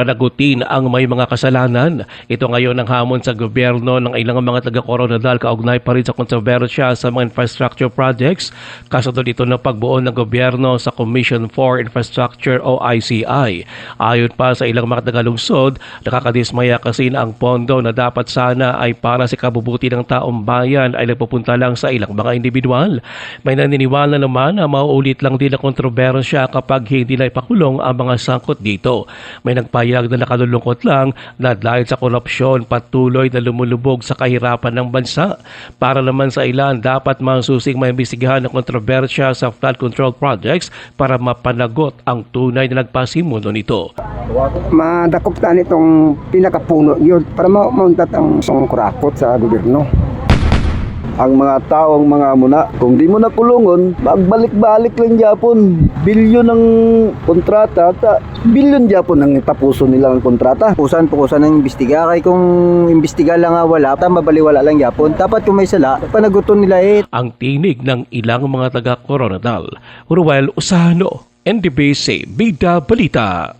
panagutin ang may mga kasalanan. Ito ngayon ang hamon sa gobyerno ng ilang mga taga-Coronadal kaugnay pa rin sa kontrobersya sa mga infrastructure projects kasunod ito ng pagbuo ng gobyerno sa Commission for Infrastructure o ICI. Ayon pa sa ilang mga tagalungsod, nakakadismaya kasi na ang pondo na dapat sana ay para sa kabubuti ng taong bayan ay nagpupunta lang sa ilang mga individual. May naniniwala naman na mauulit lang din ang kontrobersya kapag hindi na ipakulong ang mga sangkot dito. May nagpayag na nakalulungkot lang na dahil sa korupsyon patuloy na lumulubog sa kahirapan ng bansa. Para naman sa ilan, dapat masusing maimbestigahan ang kontrobersya sa flood control projects para mapanagot ang tunay na nagpasimuno nito. madakop na itong pinakapuno yun para ma- mauntat ang isang kurakot sa gobyerno. Ang mga taong mga muna. Kung di mo na kulungon, magbalik-balik lang Japon. Bilyon ng kontrata, ta, bilyon Japon ang tapuso nila ng kontrata. pukusan pukusan ng imbestiga kay kung imbestiga lang nga wala tama baliwala lang yapon dapat kung may sala panaguton nila eh Ang tinig ng ilang mga taga-Coronadal. Ruel Usano, NDBC, Bida Balita.